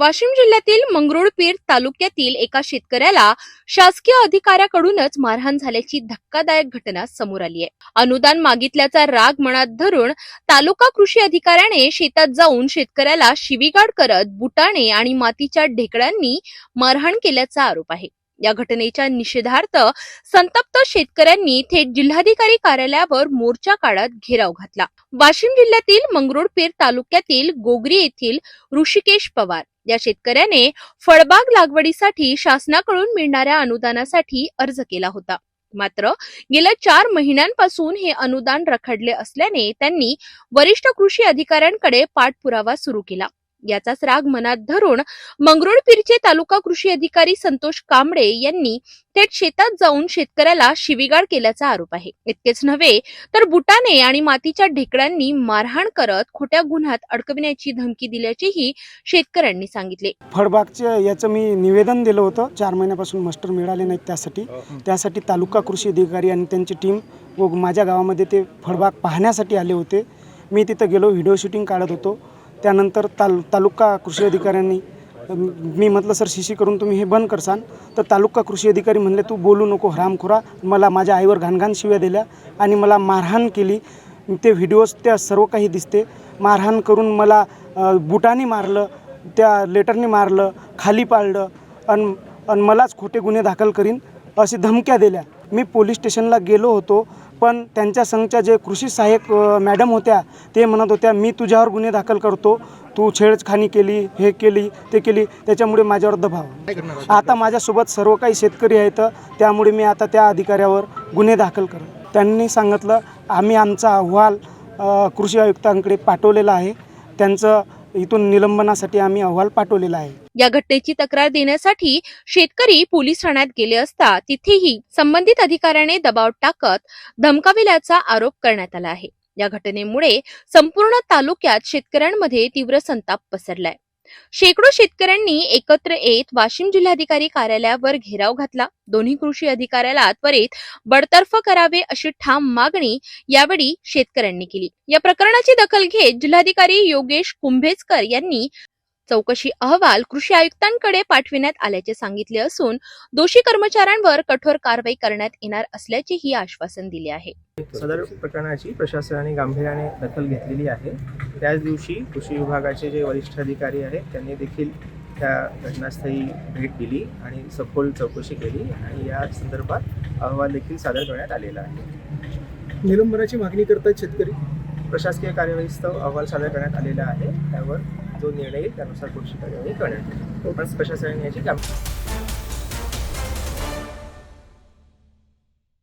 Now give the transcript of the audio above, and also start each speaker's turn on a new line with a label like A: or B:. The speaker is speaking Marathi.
A: वाशिम जिल्ह्यातील मंगरुळपीर तालुक्यातील एका शेतकऱ्याला शासकीय अधिकाऱ्याकडूनच मारहाण झाल्याची धक्कादायक घटना समोर आली आहे अनुदान मागितल्याचा राग मनात धरून तालुका कृषी अधिकाऱ्याने शेतात जाऊन शेतकऱ्याला शिवीगाड करत बुटाणे आणि मातीच्या ढेकळ्यांनी मारहाण केल्याचा आरोप आहे या घटनेच्या निषेधार्थ संतप्त शेतकऱ्यांनी थेट जिल्हाधिकारी कार्यालयावर मोर्चा काढत घेराव घातला वाशिम जिल्ह्यातील मंगरुळपीर तालुक्यातील गोगरी येथील ऋषिकेश पवार या शेतकऱ्याने फळबाग लागवडीसाठी शासनाकडून मिळणाऱ्या अनुदानासाठी अर्ज केला होता मात्र गेल्या चार महिन्यांपासून हे अनुदान रखडले असल्याने त्यांनी वरिष्ठ कृषी अधिकाऱ्यांकडे पाठपुरावा सुरू केला याचाच राग मनात धरून मंगरुळपीरचे तालुका कृषी अधिकारी संतोष कांबळे यांनी थेट शेतात जाऊन शेतकऱ्याला शिवीगाळ केल्याचा आरोप आहे इतकेच नव्हे तर बुटाने आणि मातीच्या ढेकळ्यांनी मारहाण करत खोट्या गुन्ह्यात अडकविण्याची धमकी दिल्याचेही शेतकऱ्यांनी सांगितले
B: फळबागचे याचं मी निवेदन दिलं होतं चार महिन्यापासून मास्टर मिळाले नाहीत त्यासाठी हो, हो. त्यासाठी तालुका कृषी अधिकारी आणि त्यांची टीम व माझ्या गावामध्ये ते फळबाग पाहण्यासाठी आले होते मी तिथं गेलो व्हिडिओ शूटिंग काढत होतो त्यानंतर ताल तालुका कृषी अधिकाऱ्यांनी मी म्हटलं सर शिशी करून तुम्ही हे बंद करसान तर तालुका कृषी अधिकारी म्हणले तू बोलू नको हरामखोरा मला माझ्या आईवर घाणघाण शिव्या दिल्या आणि मला मारहाण केली ते व्हिडिओज त्या सर्व काही दिसते मारहाण करून मला बुटाने मारलं त्या लेटरने मारलं खाली पाळलं आणि आणि मलाच खोटे गुन्हे दाखल करीन असे धमक्या दिल्या मी पोलीस स्टेशनला गेलो होतो पण त्यांच्या संघच्या जे कृषी सहाय्यक मॅडम होत्या ते म्हणत होत्या मी तुझ्यावर गुन्हे दाखल करतो तू छेडखानी केली हे केली ते केली त्याच्यामुळे माझ्यावर दबाव आता माझ्यासोबत सर्व काही शेतकरी आहेत त्यामुळे मी आता त्या अधिकाऱ्यावर गुन्हे दाखल करतो त्यांनी सांगितलं आम्ही आमचा अहवाल कृषी आयुक्तांकडे पाठवलेला आहे त्यांचं इथून निलंबनासाठी आम्ही अहवाल पाठवलेला आहे
A: या घटनेची तक्रार देण्यासाठी शेतकरी पोलीस ठाण्यात गेले असता तिथेही संबंधित अधिकाऱ्याने दबाव टाकत धमकाविल्याचा आरोप करण्यात आला आहे या घटनेमुळे संपूर्ण तालुक्यात शेतकऱ्यांमध्ये तीव्र संताप पसरलाय शेकडो शेतकऱ्यांनी एकत्र येत वाशिम जिल्हाधिकारी कार्यालयावर घेराव घातला दोन्ही कृषी अधिकाऱ्याला त्वरित बडतर्फ करावे अशी ठाम मागणी यावेळी शेतकऱ्यांनी केली या प्रकरणाची दखल घेत जिल्हाधिकारी योगेश कुंभेजकर यांनी चौकशी अहवाल कृषी आयुक्तांकडे पाठविण्यात आल्याचे सांगितले असून दोषी कर्मचाऱ्यांवर कठोर कारवाई करण्यात येणार असल्याचेही आश्वासन दिले आहे
C: सदर प्रकरणाची प्रशासनाने गांभीर्याने दखल घेतलेली आहे त्याच दिवशी कृषी विभागाचे जे वरिष्ठ अधिकारी आहेत त्यांनी देखील त्या घटनास्थळी भेट दिली आणि सखोल चौकशी केली आणि या संदर्भात अहवाल देखील सादर करण्यात आलेला आहे
B: निलंबनाची मागणी करतात शेतकरी
C: प्रशासकीय कार्यवाहीस्तव अहवाल सादर करण्यात आलेला आहे त्यावर जो निर्णय त्यानुसार पुढची कार्यवाही करण्यात पण स्पेशल सेवन याची काम